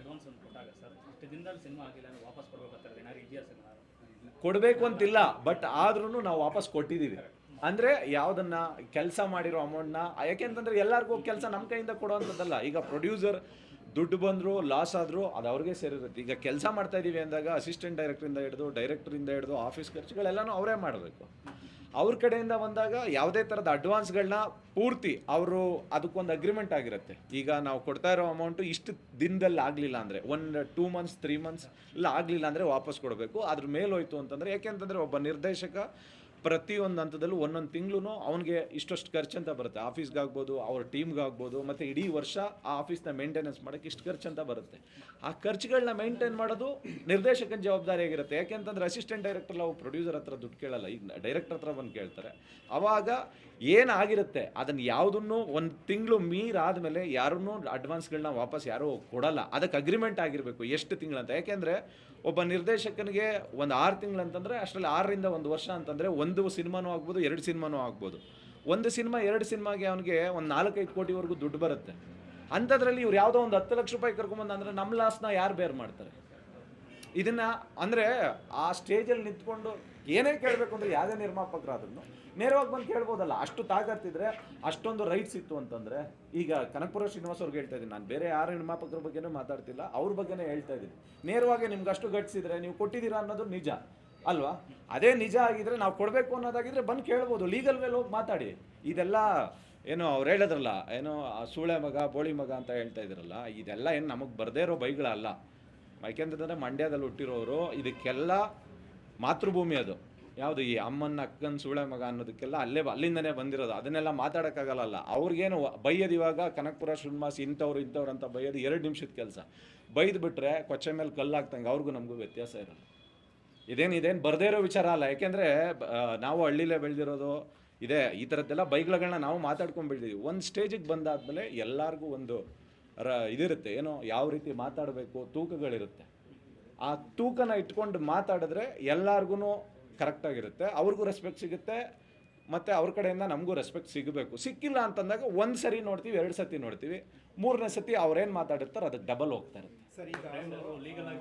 Advance ಒಂದು ಕೊಟ್ಟಾಗ sir, ಇಷ್ಟು ದಿನದಲ್ಲಿ ಸಿನಿಮಾ ಆಗಿಲ್ಲ ಅಂದ್ರೆ ವಾಪಸ್ ಕೊಡ್ಬೇಕಾಗ್ತಾರೆ ಏನಾದ್ರು ಇದೆಯಾ ಸರ್ ಕೊಡಬೇಕು ಅಂತಿಲ್ಲ ಬಟ್ ಆದ್ರೂ ನಾವು ವಾಪಸ್ ಕೊಟ್ಟಿದ್ದೀವಿ. ಅಂದರೆ ಯಾವುದನ್ನ ಕೆಲಸ ಮಾಡಿರೋ ಅಮೌಂಟ್ನ ಯಾಕೆಂತಂದ್ರೆ ಎಲ್ಲರಿಗೂ ಕೆಲಸ ನಮ್ಮ ಕೈಯಿಂದ ಕೊಡುವಂಥದ್ದಲ್ಲ ಈಗ ಪ್ರೊಡ್ಯೂಸರ್ ದುಡ್ಡು ಬಂದರೂ ಲಾಸ್ ಆದರೂ ಅದು ಅವ್ರಿಗೆ ಸೇರಿರುತ್ತೆ. ಈಗ ಕೆಲಸ ಮಾಡ್ತಾ ಇದ್ದೀವಿ ಅಂದಾಗ ಅಸಿಸ್ಟೆಂಟ್ ಡೈರೆಕ್ಟ್ರಿಂದ ಹಿಡಿದು ಡೈರೆಕ್ಟ್ರಿಂದ ಹಿಡಿದು ಆಫೀಸ್ ಖರ್ಚುಗಳೆಲ್ಲನೂ ಅವರೇ ಮಾಡಬೇಕು. ಅವ್ರ ಕಡೆಯಿಂದ ಬಂದಾಗ ಯಾವುದೇ ಥರದ ಅಡ್ವಾನ್ಸ್ಗಳನ್ನ ಪೂರ್ತಿ ಅವರು ಅದಕ್ಕೊಂದು ಅಗ್ರಿಮೆಂಟ್ ಆಗಿರುತ್ತೆ. ಈಗ ನಾವು ಕೊಡ್ತಾ ಇರೋ ಅಮೌಂಟು ಇಷ್ಟು ದಿನದಲ್ಲಿ ಆಗಲಿಲ್ಲ ಅಂದರೆ ಒಂದು ಟೂ ಮಂತ್ಸ್ ತ್ರೀ ಮಂತ್ಸ್ ಇಲ್ಲ ಆಗಲಿಲ್ಲ ಅಂದರೆ ವಾಪಸ್ ಕೊಡಬೇಕು. ಅದ್ರ ಮೇಲೆ ಹೋಯ್ತು ಅಂತಂದರೆ ಯಾಕೆಂತಂದರೆ ಒಬ್ಬ ನಿರ್ದೇಶಕ ಪ್ರತಿಯೊಂದು ಹಂತದಲ್ಲೂ ಒಂದೊಂದು ತಿಂಗಳು ಅವನಿಗೆ ಇಷ್ಟಷ್ಟು ಖರ್ಚು ಅಂತ ಬರುತ್ತೆ. ಆಫೀಸ್ಗಾಗ್ಬೋದು, ಅವ್ರ ಟೀಮ್ಗಾಗ್ಬೋದು, ಮತ್ತು ಇಡೀ ವರ್ಷ ಆ ಆಫೀಸ್ನ ಮೇಂಟೆನೆನ್ಸ್ ಮಾಡೋಕ್ಕೆ ಇಷ್ಟು ಖರ್ಚು ಅಂತ ಬರುತ್ತೆ. ಆ ಖರ್ಚುಗಳನ್ನ ಮೇಂಟೈನ್ ಮಾಡೋದು ನಿರ್ದೇಶಕನ ಜವಾಬ್ದಾರಿ ಆಗಿರುತ್ತೆ ಯಾಕೆಂತಂದ್ರೆ ಅಸಿಸ್ಟೆಂಟ್ ಡೈರೆಕ್ಟರ್ ಅವ್ರು ಪ್ರೊಡ್ಯೂಸರ್ ಹತ್ರ ದುಡ್ಡು ಕೇಳಲ್ಲ. ಈಗ ಡೈರೆಕ್ಟರ್ ಹತ್ರ ಬಂದು ಕೇಳ್ತಾರೆ. ಆವಾಗ ಏನಾಗಿರುತ್ತೆ ಅದನ್ನು ಯಾವುದನ್ನು ಒಂದು ತಿಂಗಳು ಮೀರಾದ ಮೇಲೆ ಯಾರನ್ನೂ ಅಡ್ವಾನ್ಸ್ಗಳನ್ನ ವಾಪಸ್ ಯಾರೂ ಕೊಡಲ್ಲ. ಅದಕ್ಕೆ ಅಗ್ರಿಮೆಂಟ್ ಆಗಿರಬೇಕು ಎಷ್ಟು ತಿಂಗಳಂತ ಯಾಕೆಂದರೆ ಒಬ್ಬ ನಿರ್ದೇಶಕನಿಗೆ ಒಂದು ಆರು ತಿಂಗಳಂತಂದರೆ ಅಷ್ಟರಲ್ಲಿ ಆರರಿಂದ ಒಂದು ವರ್ಷ ಅಂತಂದರೆ ಒಂದು ಸಿನಿಮಾನೂ ಆಗ್ಬೋದು, ಎರಡು ಸಿನಿಮಾನೂ ಆಗ್ಬೋದು. ಒಂದು ಸಿನಿಮಾ, ಎರಡು ಸಿನಿಮಾಗೆ ಅವನಿಗೆ ಒಂದು ನಾಲ್ಕೈದು ಕೋಟಿವರೆಗೂ ದುಡ್ಡು ಬರುತ್ತೆ. ಅಂಥದ್ರಲ್ಲಿ ಇವ್ರು ಯಾವುದೋ ಒಂದು ಹತ್ತು ಲಕ್ಷ ರೂಪಾಯಿ ಕರ್ಕೊಂಬಂದು ಅಂದರೆ ನಮ್ಮ ಲಾಸ್ನ ಯಾರು ಬೇರ್ ಮಾಡ್ತಾರೆ? ಇದನ್ನ ಅಂದರೆ ಆ ಸ್ಟೇಜಲ್ಲಿ ನಿಂತ್ಕೊಂಡು ಏನೇ ಕೇಳಬೇಕು ಅಂದರೆ ಯಾವುದೇ ನಿರ್ಮಾಪಕರಾದ್ರೂ ನೇರವಾಗಿ ಬಂದು ಕೇಳ್ಬೋದಲ್ಲ. ಅಷ್ಟು ತಾಕತ್ತಿದ್ರೆ ಅಷ್ಟೊಂದು ರೈಟ್ಸ್ ಇತ್ತು ಅಂತಂದರೆ, ಈಗ ಕನಕಪುರ ಶ್ರೀನಿವಾಸ್ ಅವ್ರಿಗೆ ಹೇಳ್ತಾ ಇದ್ದೀನಿ. ನಾನು ಬೇರೆ ಯಾರು ನಿರ್ಮಾಪಕರ ಬಗ್ಗೆನೂ ಮಾತಾಡ್ತಿಲ್ಲ. ಅವ್ರ ಬಗ್ಗೆನೇ ಹೇಳ್ತಾ ಇದ್ದೀನಿ. ನೇರವಾಗಿ ನಿಮ್ಗೆ ಅಷ್ಟು ಗಟ್ಸಿದ್ರೆ ನೀವು ಕೊಟ್ಟಿದ್ದೀರಾ ಅನ್ನೋದು ನಿಜ. ಅಲ್ವಾ? ಅದೇ ನಿಜ ಆಗಿದ್ರೆ ನಾವು ಕೊಡಬೇಕು ಅನ್ನೋದಾಗಿದ್ರೆ ಬಂದು ಕೇಳ್ಬೋದು. ಲೀಗಲ್ ಮೇಲೆ ಹೋಗಿ ಮಾತಾಡಿ. ಇದೆಲ್ಲ ಏನು ಅವ್ರು ಹೇಳಿದ್ರಲ್ಲ, ಏನು ಸೂಳೆ ಮಗ, ಬೋಳಿ ಮಗ ಅಂತ ಹೇಳ್ತಾ ಇದ್ರಲ್ಲ, ಇದೆಲ್ಲ ಏನು ನಮಗೆ ಬರದೇ ಇರೋ ಬೈಗಳಲ್ಲ ಯಾಕೆಂತಂದರೆ ಮಂಡ್ಯದಲ್ಲಿ ಹುಟ್ಟಿರೋರು, ಇದಕ್ಕೆಲ್ಲ ಮಾತೃಭೂಮಿ ಅದು. ಯಾವುದು ಈ ಅಮ್ಮನ, ಅಕ್ಕನ, ಸೂಳೆ ಮಗ ಅನ್ನೋದಕ್ಕೆಲ್ಲ ಅಲ್ಲೇ ಅಲ್ಲಿಂದನೇ ಬಂದಿರೋದು. ಅದನ್ನೆಲ್ಲ ಮಾತಾಡೋಕ್ಕಾಗಲ್ಲ ಅವ್ರಿಗೇನು ಬೈಯೋದು ಇವಾಗ ಕನಕಪುರ, ಶ್ರೀನಿವಾಸ್ ಇಂಥವ್ರು ಇಂಥವ್ರು ಅಂತ ಬೈಯೋದು ಎರಡು ನಿಮಿಷದ ಕೆಲಸ. ಬೈದು ಬಿಟ್ರೆ ಕೊಚ್ಚೆ ಮೇಲೆ ಕಲ್ಲಾಗ್ತಂಗೆ ಅವ್ರಿಗೂ ನಮಗೂ ವ್ಯತ್ಯಾಸ ಇರಲ್ಲ. ಇದೇನು ಇದೇನು ಬರದೇ ಇರೋ ವಿಚಾರ ಅಲ್ಲ. ಯಾಕೆಂದರೆ ನಾವು ಹಳ್ಳಿಲೇ ಬೆಳೆದಿರೋದು ಇದೆ. ಈ ಥರದ್ದೆಲ್ಲ ಬೈಕ್ಗಳನ್ನ ನಾವು ಮಾತಾಡ್ಕೊಂಡು ಬೆಳೆದಿದ್ದೀವಿ ಒಂದು ಸ್ಟೇಜಿಗೆ ಬಂದಾದಮೇಲೆ ಎಲ್ಲರಿಗೂ ಒಂದು ರ ಇದಿರುತ್ತೆ. ಏನೋ ಯಾವ ರೀತಿ ಮಾತಾಡಬೇಕು ತೂಕಗಳಿರುತ್ತೆ. ಆ ತೂಕನ ಇಟ್ಕೊಂಡು ಮಾತಾಡಿದ್ರೆ ಎಲ್ಲರಿಗೂ ಕರೆಕ್ಟಾಗಿರುತ್ತೆ ಅವ್ರಿಗೂ ರೆಸ್ಪೆಕ್ಟ್ ಸಿಗುತ್ತೆ. ಮತ್ತು ಅವ್ರ ಕಡೆಯಿಂದ ನಮಗೂ ರೆಸ್ಪೆಕ್ಟ್ ಸಿಗಬೇಕು. ಸಿಕ್ಕಿಲ್ಲ ಅಂತಂದಾಗ ಒಂದು ಸರಿ ನೋಡ್ತೀವಿ ಎರಡು ಸತಿ ನೋಡ್ತೀವಿ. ಮೂರನೇ ಸತಿ ಅವ್ರೇನು ಮಾತಾಡಿರ್ತಾರೆ ಅದಕ್ಕೆ ಡಬಲ್ ಹೋಗ್ತಾ ಇರುತ್ತೆ. ಲೀಗಲ್ ಆಗಿ